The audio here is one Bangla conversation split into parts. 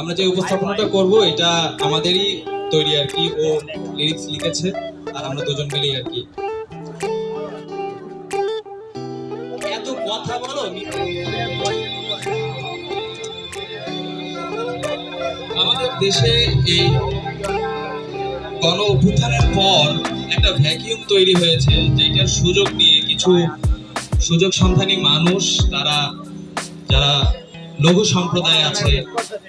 আমরা যে উপস্থাপনাটা করব, এটা আমাদেরই তৈরি আর কি। ও লিরিক্স লিখেছে, আর আমরা দুজন মিলেই আর কি। এত কথা বলো। আমাদের দেশে এই গণ অভ্যুত্থানের পর একটা ভ্যাকিউম তৈরি হয়েছে, যেটার সুযোগ নিয়ে কিছু সুযোগ সন্ধানী মানুষ, তারা, যারা লঘু সম্প্রদায় আছে,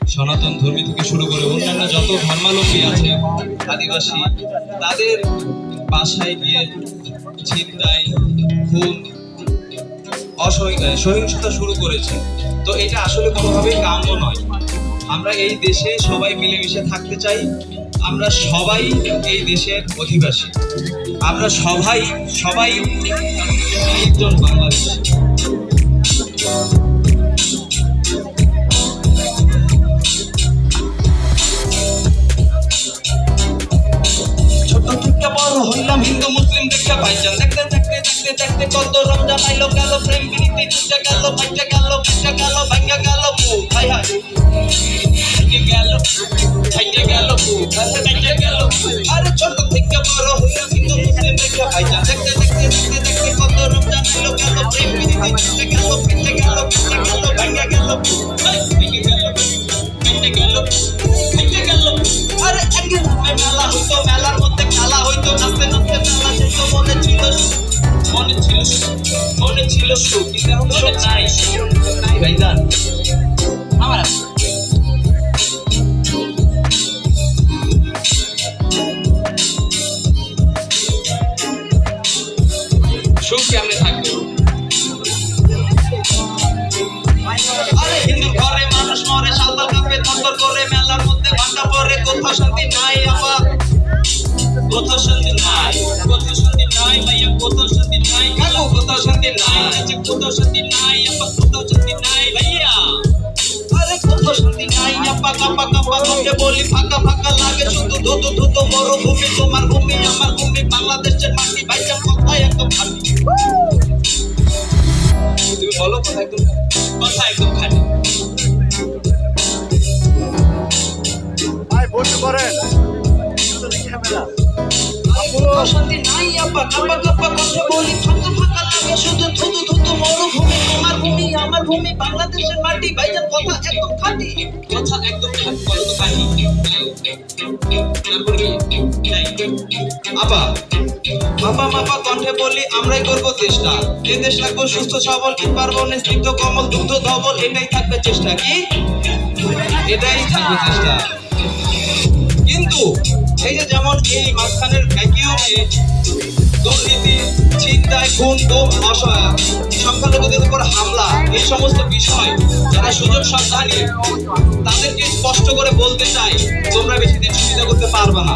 সনাতন ধর্মী থেকে শুরু করে অন্যান্য যত ধর্মাবলম্বী আছে, আদিবাসী, তাদের বাসায় গিয়ে ছিনতাই খুন অসহিংস- সহিংসতা শুরু করেছে। তো এটা আসলে কোনোভাবেই কাম্য নয়। আমরা এই দেশে সবাই মিলেমিশে থাকতে চাই, আমরা সবাই এই দেশের অধিবাসী। আমরা সবাই সবাই একজন বাংলাদেশ। দেখে ভাইজান দেখতে দেখতে দেখতে দেখতে কত রমজান আইলো গেল প্রেম প্রীতি টুটে গেল ভাইজা গেল কেটে গেল ভাঙ্গা গেল বউ হাই গেল ভাইজা গেল ভাইজা গেল আরে ছোট থেকে বড় হইলাম হিন্দু মুসলিম দেখে ভাইজান দেখতে দেখতে দেখতে দেখতে কত রমজান আইলো গেল প্রেম প্রীতি টুটে গেল কেটে গেল কেটে গেল ভাঙ্গা গেল ভেঙে গেল কেটে গেল ভেঙে গেল আরে একদিন মেলা, হইতো মেলার মধ্যে নাচতে নাচতে মেলা যেত মনে ছিল মনে ছিল মনে ছিল সুখ। কিন্তু এখন সুখ নাই। নাই ভাইজান। আমার আছে। সুখ কেমনে থাকবে? আরে হিন্দু ঘরে মানুষ মরে সাঁতার কাপে তত্তর করে মেলার মধ্যে ঘণ্টা পরে কোথাও শান্তি নাই আপা কোথাও শান্তি নাই? কোথাও শান্তি নাই ভাইয়া কোথাও শান্তি নাই? কাকু শান্তি নাই? কোথাও শান্তি নাই, আপা শান্তি নাই ভাইয়া? আরে শান্তি নাই, আপা, কাপা কাপা তোকে বলি ফাঁকা ফাঁকা লাগে শুধু ধুতু ধুতু মরুভূমি তোমার ভূমি, আমার ভূমি, বাংলাদেশের মাটি, ভাইয়া, কথাই একদম তুমি বলো, কথা একদম কথা একদম খাটি। ভাই বসে কোথাও শান্তি নাই আপা, কাপা কাপা কথা বলি ফাঁকা ফাঁকা লাগে শুধু ধুতু ধুতু মরুভূমি। তোমার ভূমি, আমার ভূমি, বাংলাদেশের মাটি, ভাইজান কথা একদম খাঁটি। কথা একদম খাঁটি বলো তো তারপর আপা বাবা মাপা কণ্ঠে বলি, আমরাই করব চেষ্টা। এই দেশ রাখব সুস্থ, সবল ঈদ পার্বণে স্নিগ্ধ কমল, দুগ্ধ, ধবল, এটাই থাকবে চেষ্টা, কি? এটাই থাকবে চেষ্টা। কিন্তু এই যে যেমন এই মাঝখানের ভ্যাকিউমে দুর্নীতি, চিন্তায় খুন গুম অসহায়, সংখ্যালঘুদের উপর হামলা, এই সমস্ত বিষয় যারা সুযোগ সন্ধানী তাদেরকে স্পষ্ট করে বলতে চাই, তোমরা বেশি দিন সুবিধা করতে পারবে না।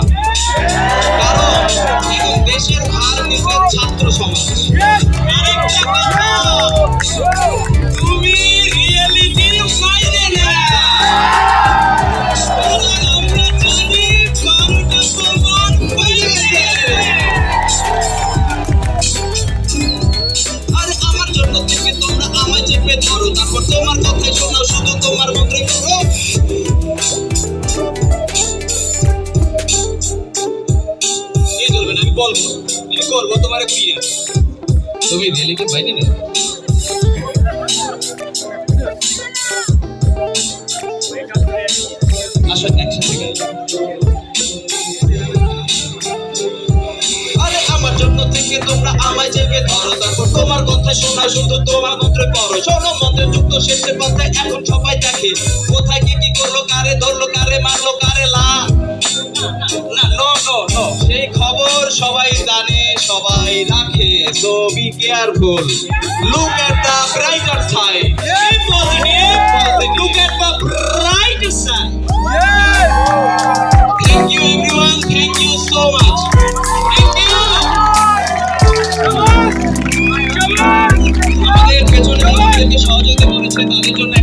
বলব আমি করব তোমার বিয়ে তুমি বাইরে না? একসাথে গাই থেকে তোমরা আমায় চেপে ধরো। তারপর তোমার কথা শোনা শুধু তোমার মন্ত্রে পড়ো। শোনো মন্ত্রে যুক্ত শেষের পাতায় এখন সবাই দেখে। কোথায় কি কি করল কারে ধরলো কারে মারলো কারে লা না নো নো নো খবর সবাই জানে সবাই রাখে so be careful look at the brighter side positive look at the brighter side everyone. Thank you so much. Thank you. আমাদের পেছনে যারা সহযোগিতা করেছে তাদের জন্য